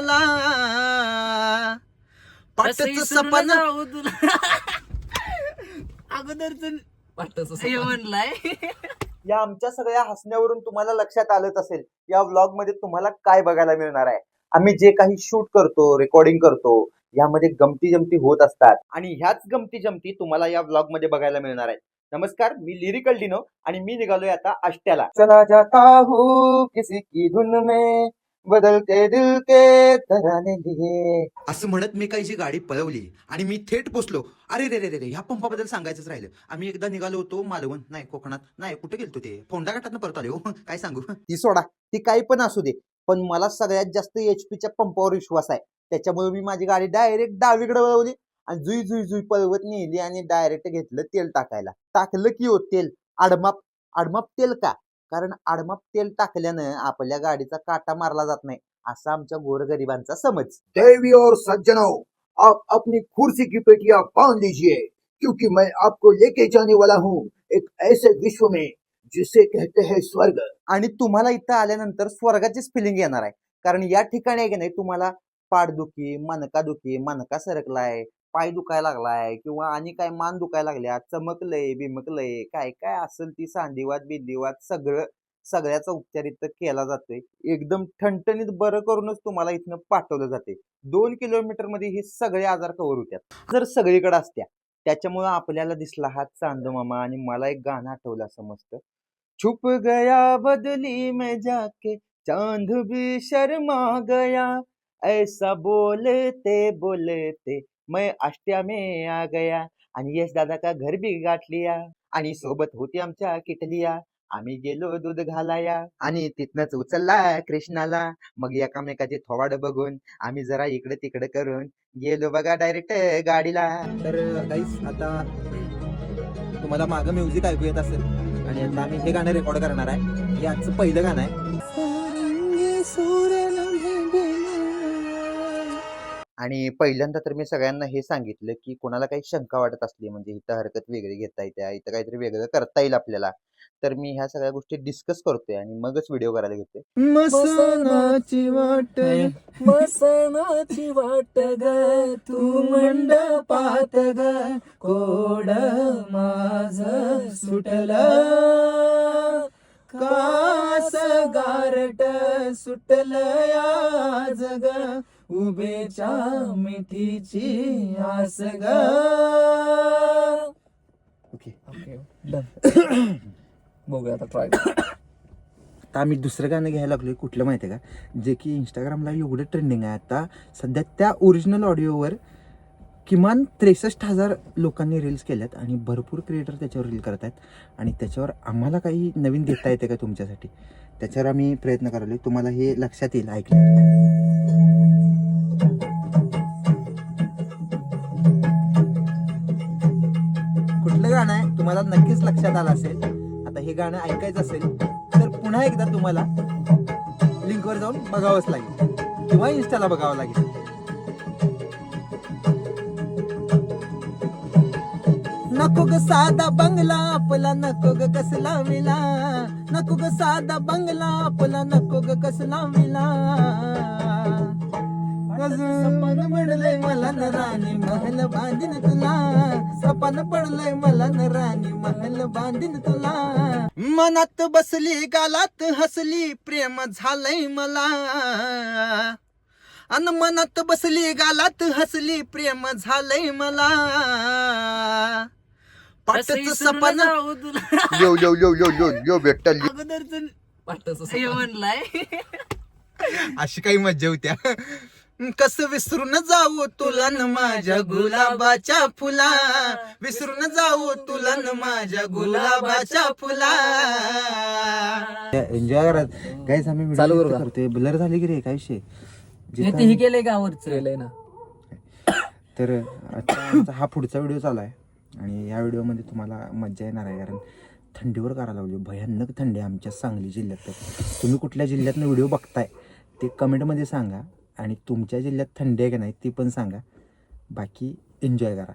मला पाटच सपन. अगोदरच हे म्हणलाय. या आमच्या सगळ्या हसण्यावरून तुम्हाला लक्षात आलंच असेल या व्लॉगमध्ये तुम्हाला काय बघायला मिळणार आहे? आम्ही जे काही शूट करतो रेकॉर्डिंग करतो यामध्ये गमती जमती होत असतात. आणि ह्याच गमती जमती तुम्हाला या व्लॉगमध्ये बघायला मिळणार आहेत. नमस्कार मी लिरिकल डिनो आणि मी निघालोय आता आष्ट्याला. चला जाता हूँ किसी की धुन में. बदलते दिल के तराने लिए. असं म्हणत मी काही जी गाडी पळवली आणि मी थेट पोचलो. अरे रे रे रे रे ह्या पंपाबद्दल सांगायचंच राहिलं. आम्ही एकदा निघालो होतो मालवण. नाही कोकणात. नाही कुठे गेलतो ते? फोंडा घाटात परत आले. हो काय सांगू? ती सोडा. ती काही पण असू दे. पण मला सगळ्यात जास्त एचपीच्या पंपावर विश्वास आहे. त्याच्यामुळे मी माझी गाडी डायरेक्ट डावीकडे वळवली आणि जुई जुई जुई पळवत नेली आणि डायरेक्ट घेतलं तेल टाकायला. टाकलं की हो तेल. आडमाप. आडमाप तेल का? कारण आडमाप तेल टाकल्यानं आपल्या गाडीचा काटा मारला जात नाही असा आमच्या गोरगरिबांचा समज. देवी और सज्जनों आप अपनी कुर्सी की पेटियां बांध लीजिए क्योंकि मैं आपको लेके जाने वाला हूँ एक ऐसे विश्व में जिसे कहते हैं स्वर्ग। आणि तुम्हाला इथं आल्यानंतर स्वर्गाचीच फिलिंग येणार आहे. कारण या ठिकाणी आहे की नाही तुम्हाला पाठदुखी मनका दुखी मनका सरकलाय पाय दुखायला लागलाय किंवा आणि काय मान दुखायला लागल्या चमकलंय बिमकलंय काय काय असेल ती सांधिवात बिंदिवात सगळं सगळ्याचा उपचार इथं केला जातोय. एकदम ठणठणीत बरं करूनच तुम्हाला इथनं पाठवलं जाते दोन किलोमीटरमध्ये हे सगळे आजार कव्हर होत्यात. जर सगळीकडे असत्या त्याच्यामुळं आपल्याला दिसला हा चांद मामा आणि मला एक गाणं आठवलं असं मस्त. छुप गया बदली में जाके चांद भी शर्मा गया ऐसा बोलते बोलते मैं आष्ट्या में आ गया। आणि यश दादा का घर भी गाठ लिया आणि सोबत होती आमच्या किटलिया. आम्ही गेलो दूध घालाया. आणि तिथनच उचलला कृष्णाला. मग एकामेकाचे थोवाड बघून आम्ही जरा इकडे तिकडे करून गेलो बघा डायरेक्ट गाडीला. तर गाईस आता तुम्हाला मागं म्युझिक ऐकू येत असेल. आणि आता आम्ही हे गाणं रेकॉर्ड करणार आहे. हे आजचं पहिलं गाणं आहे. आणि पहिल्यांदा तर मी सगळ्यांना हे सांगितलं की कोणाला काही शंका वाटत असली म्हणजे इथं हरकत वेगळी घेता येते इथं काहीतरी वेगळं करता येईल आपल्याला तर मी ह्या सगळ्या गोष्टी डिस्कस करतोय आणि मगच व्हिडिओ करायला घेतोय. मसनाची वाट मसनाची वाट ग तू मंडपात ग कोड माझ सुटल. कास गारट सुटल आज ग उभेच्या मिठीची आस ग. ओके. बघूया आता ट्राय आता आम्ही दुसरं गाणं घ्यायला लागलोय कुठलं माहिती आहे का? जे की इंस्टाग्रामला एवढं ट्रेंडिंग आहे आता. सध्या त्या ओरिजिनल ऑडिओवर किमान त्रेसष्ट हजार लोकांनी रील्स केल्यात आणि भरपूर क्रिएटर त्याच्यावर रील करत आहेत. आणि त्याच्यावर आम्हाला काही नवीन देता येते का तुमच्यासाठी? त्याच्यावर आम्ही प्रयत्न करायला तुम्हाला हे लक्षात येईल ऐकलं. नक्कीच लक्षात आलं असेल. आता हे गाणं ऐकायचं असेल तर पुन्हा एकदा तुम्हाला लिंकवर जाऊन बघावंच लागेल किंवा इन्स्टाला बघावं लागेल. नको ग साधा बंगला आपला नको ग कसला मिला. नको ग साधा बंगला आपला नको ग कसला मिला. सपन पडलंय मला न राणी महल बांधीन तुला. सपन पडलंय मला न राणी महल बांधीन तुला. मनात बसली गालात हसली प्रेम झालंय मला. अन मनात बसली गालात हसली प्रेम झालंय मला. पाटच सपन यो यो यो यो यो यो बेटा अगोदरच हे म्हणलाय. अशी काही मज्जा होत्या कस विसरून जाऊ तुला न माझ्या गुलाबाच्या फुला? विसरून जाऊ तुला न माझ्या गुलाबाच्या फुला? एन्जॉय करा. काहीच आम्ही चालू करू का? करतोय. ब्लर झाली की रे काय विषय? जिथं तेही केलंय गावरच केलंय ना. तर आता आमचा हा पुढचा व्हिडिओ चालू आहे. आणि या व्हिडिओमध्ये तुम्हाला मज्जा येणार आहे कारण थंडीवर करायला लागली. भयानक थंडी आहे आमच्या सांगली जिल्ह्यात. तर तुम्ही कुठल्या जिल्ह्यातनं व्हिडिओ बघताय ते कमेंटमध्ये सांगा. आणि तुमच्या जिल्ह्यात थंडी आहे का नाही ती पण सांगा. बाकी एन्जॉय करा.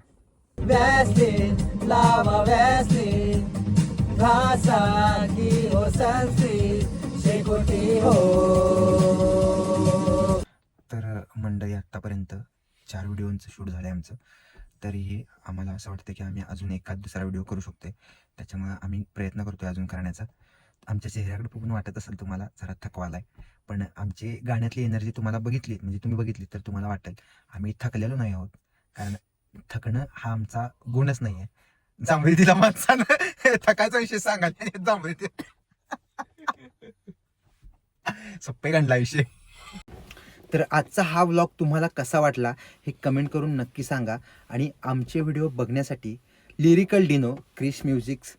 हो. तर मंडळी आत्तापर्यंत चार व्हिडिओंचं शूट झालं आहे आमचं. तरीही आम्हाला असं वाटतं की आम्ही अजून एखाद दुसरा व्हिडिओ करू शकतो त्याच्यामुळं आम्ही प्रयत्न करतोय अजून करण्याचा. आमच्या चेहऱ्याकडे बघून वाटत असेल तुम्हाला जरा थकवा आलाय पण आमची गाण्यातली एनर्जी तुम्हाला बघितली म्हणजे तुम्ही बघितली तर तुम्हाला वाटेल. आम्ही थकलेलो नाही आहोत. कारण थकणं हा आमचा गुणच नाही आहे जांभळी दिला माणसानं. थकायचा विषय सांगायला जांभळी सोपे गणला विषय. तर आजचा हा व्लॉग तुम्हाला कसा वाटला हे कमेंट करून नक्की सांगा. आणि आमचे व्हिडिओ बघण्यासाठी lyrical Dino Krish musics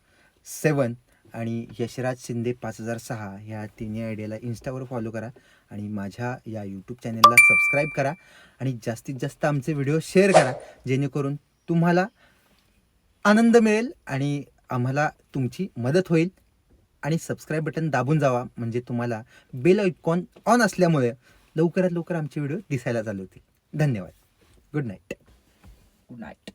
seven आणि यशराज शिंदे पाच हजार सहा ह्या तिन्ही आयडियाला इन्स्टावर फॉलो करा आणि माझ्या या यूट्यूब चॅनलला सबस्क्राईब करा आणि जास्तीत जास्त आमचे व्हिडिओ शेअर करा जेणेकरून तुम्हाला आनंद मिळेल आणि आम्हाला तुमची मदत होईल. आणि सबस्क्राईब बटन दाबून जावा म्हणजे तुम्हाला बेल आयकॉन ऑन असल्यामुळे लवकरात लवकर आमचे व्हिडिओ दिसायला चालू होतील. धन्यवाद. Good night good night